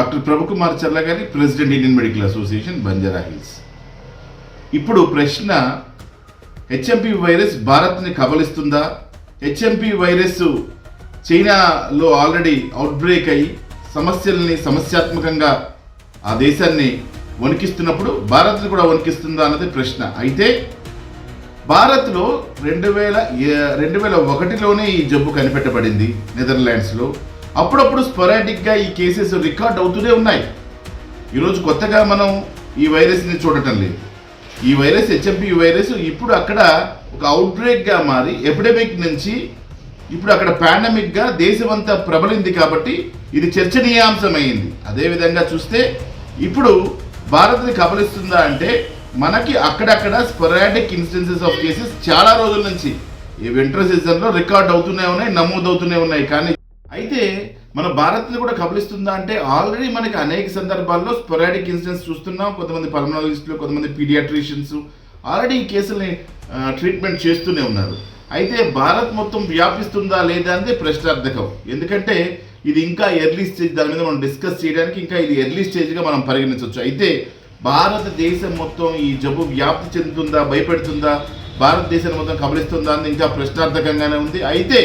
Doctor Prabhukumar Charla గారి president Indian medical association Banjara hills. ఇప్పుడు ప్రశ్న హెచ్ఎంపి వైరస్ భారత్ని కబలిస్తుందా హెచ్ఎంపి వైరస్ చైనాలో ఆల్రెడీ అవుట్బ్రేక్ అయ్యి సమస్యల్ని సమస్యాత్మకంగా ఆ దేశాన్ని వణికిస్తున్నప్పుడు భారత్ని కూడా వణికిస్తుందా అన్నది ప్రశ్న. అయితే భారత్లో రెండు వేల రెండు వేల ఒకటిలోనే ఈ జబ్బు కనిపెట్టబడింది నెదర్లాండ్స్లో. అప్పుడప్పుడు స్పొరాటిక్గా ఈ కేసెస్ రికార్డ్ అవుతూనే ఉన్నాయి. ఈరోజు కొత్తగా మనం ఈ వైరస్ని చూడటం లేదు. ఈ వైరస్ హెచ్ఎంపి వైరస్ ఇప్పుడు అక్కడ ఒక అవుట్బ్రేక్గా మారి ఎపిడమిక్ నుంచి ఇప్పుడు అక్కడ పాండమిక్గా దేశమంతా ప్రబలింది కాబట్టి ఇది చర్చనీయాంశమైంది. అదేవిధంగా చూస్తే ఇప్పుడు భారత్ని కబలిస్తుందా అంటే మనకి అక్కడక్కడ స్పొరాటిక్ ఇన్స్టెన్సెస్ ఆఫ్ కేసెస్ చాలా రోజుల నుంచి. ఈ వింటర్ సీజన్లో రికార్డ్ అవుతూనే ఉన్నాయి నమోదవుతూనే ఉన్నాయి. కానీ అయితే మన భారత్ని కూడా కబలిస్తుందా అంటే ఆల్రెడీ మనకి అనేక సందర్భాల్లో స్పొరాడిక్ ఇన్సిడెంట్స్ చూస్తున్నాం. కొంతమంది పల్మనాలజిస్టులు కొంతమంది పీడియాట్రిషియన్స్ ఆల్రెడీ ఈ కేసుల్ని ట్రీట్మెంట్ చేస్తూనే ఉన్నారు. అయితే భారత్ మొత్తం వ్యాపిస్తుందా లేదా అనేది ప్రశ్నార్థకం. ఎందుకంటే ఇది ఇంకా ఎర్లీ స్టేజ్ దాని మీద మనం డిస్కస్ చేయడానికి ఇంకా ఇది ఎర్లీ స్టేజ్గా మనం పరిగణించవచ్చు. అయితే భారతదేశం మొత్తం ఈ జబ్బు వ్యాప్తి చెందుతుందా భయపెడుతుందా? భారతదేశం మొత్తం కబలిస్తుందా అని ఇంకా ప్రశ్నార్థకంగానే ఉంది. అయితే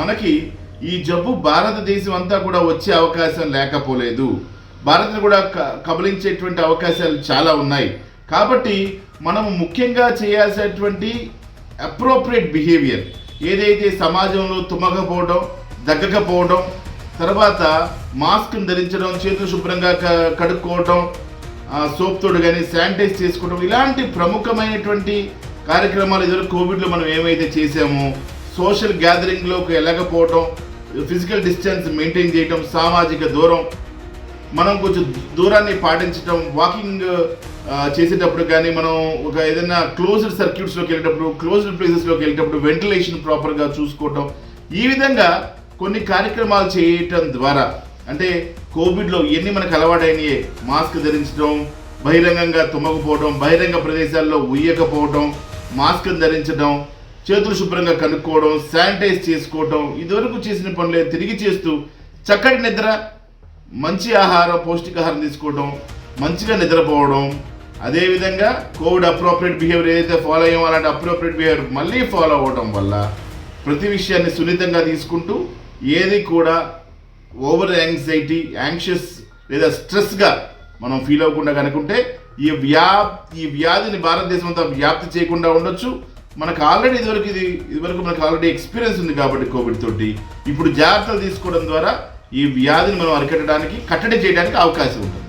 మనకి ఈ జబ్బు భారతదేశం అంతా కూడా వచ్చే అవకాశం లేకపోలేదు. భారత్ కూడా క- కబలించేటువంటి అవకాశాలు చాలా ఉన్నాయి. కాబట్టి మనం ముఖ్యంగా చేయాల్సినటువంటి అప్రోప్రియేట్ బిహేవియర్ ఏదైతే సమాజంలో తుమ్మకపోవడం దగ్గకపోవడం తర్వాత మాస్క్ ధరించడం చేతులు శుభ్రంగా క- కడుక్కోవడం సోప్ తోడు కానీ శానిటైజ్ చేసుకోవడం ఇలాంటి ప్రముఖమైనటువంటి కార్యక్రమాలు ఇద్దరు కోవిడ్లో మనం ఏమైతే చేసామో సోషల్ గ్యాదరింగ్లోకి వెళ్ళకపోవడం ఫిజికల్ డిస్టెన్స్ మెయింటైన్ చేయటం సామాజిక దూరం మనం కొంచెం దూరాన్ని పాటించడం వాకింగ్ uh, చేసేటప్పుడు కానీ మనం ఒక ఏదైనా క్లోజ్డ్ సర్క్యూట్స్లోకి వెళ్ళేటప్పుడు క్లోజ్డ్ ప్లేసెస్లోకి వెళ్ళేటప్పుడు వెంటిలేషన్ ప్రాపర్గా చూసుకోవటం ఈ విధంగా కొన్ని కార్యక్రమాలు చేయటం ద్వారా అంటే కోవిడ్లో ఎన్ని మనకు అలవాటైనయే. మాస్క్ ధరించడం బహిరంగంగా తుమ్మకపోవడం బహిరంగ ప్రదేశాల్లో ఉయ్యకపోవడం మాస్క్ ధరించడం చేతులు శుభ్రంగా కనుక్కోవడం శానిటైజ్ చేసుకోవడం ఇదివరకు చేసిన పనులే తిరిగి చేస్తూ చక్కటి నిద్ర మంచి ఆహారం పౌష్టికాహారం తీసుకోవడం మంచిగా నిద్రపోవడం అదేవిధంగా కోవిడ్ అప్రోప్రియేట్ బిహేవియర్ ఏదైతే ఫాలో అయ్యామో అలాంటి అప్రోప్రియేట్ బిహేవియర్ మళ్ళీ ఫాలో అవ్వడం వల్ల ప్రతి విషయాన్ని సున్నితంగా తీసుకుంటూ ఏది కూడా ఓవర్ యాంగ్జైటీ యాంగ్షియస్ లేదా స్ట్రెస్గా మనం ఫీల్ అవ్వకుండా కనుకుంటే ఈ వ్యా ఈ వ్యాధిని భారతదేశం అంతా వ్యాప్తి చేయకుండా ఉండొచ్చు. మనకు ఆల్రెడీ ఇదివరకు ఇది ఇదివరకు మనకు ఆల్రెడీ ఎక్స్పీరియన్స్ ఉంది కాబట్టి కోవిడ్ తోటి. ఇప్పుడు జాగ్రత్తలు తీసుకోవడం ద్వారా ఈ వ్యాధిని మనం అరికట్టడానికి కట్టడి చేయడానికి అవకాశం ఉంటుంది.